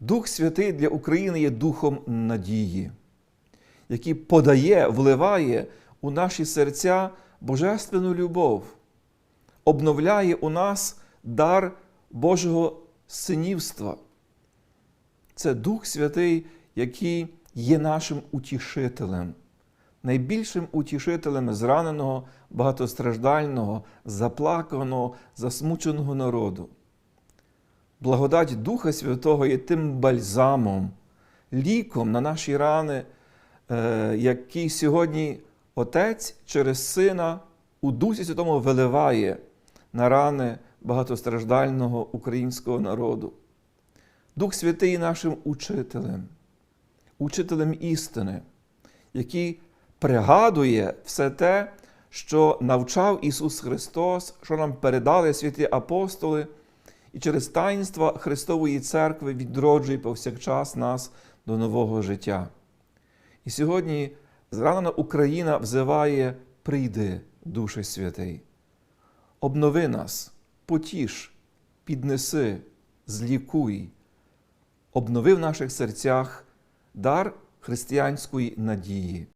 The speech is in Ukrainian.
Дух Святий для України є духом надії, який подає, вливає у наші серця божественну любов, обновляє у нас дар Божого синівства. Це Дух Святий, який є нашим утішителем, найбільшим утішителем зраненого, багатостраждального, заплаканого, засмученого народу. Благодать Духа Святого є тим бальзамом, ліком на наші рани, е, який сьогодні Отець через Сина у Дусі Святому виливає на рани багатостраждального українського народу. Дух Святий є нашим учителем, учителем істини, який пригадує все те, що навчав Ісус Христос, що нам передали святі апостоли, і через таїнства Христової Церкви відроджує повсякчас нас до нового життя. І сьогодні зранена Україна взиває прийди, Душе Святий. Обнови нас, потіш, піднеси, злікуй, обнови в наших серцях дар християнської надії.